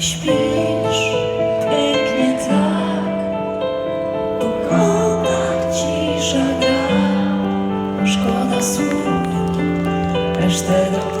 Śpisz pięknie tak, pogoda cisza gra, szkoda słów, resztę do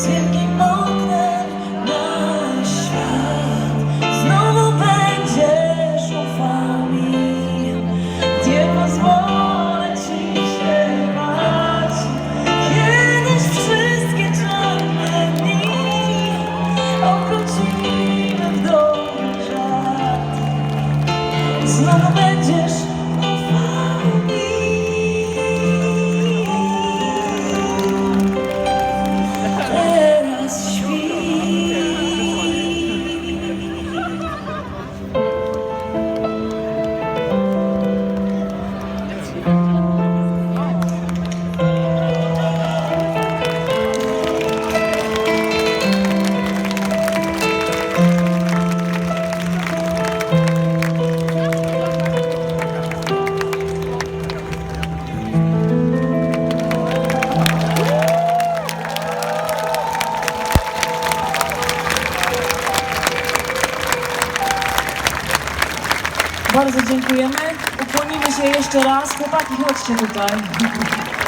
Sin que importa. Bardzo dziękujemy. Ukłonimy się jeszcze raz. Chłopaki, chodźcie tutaj.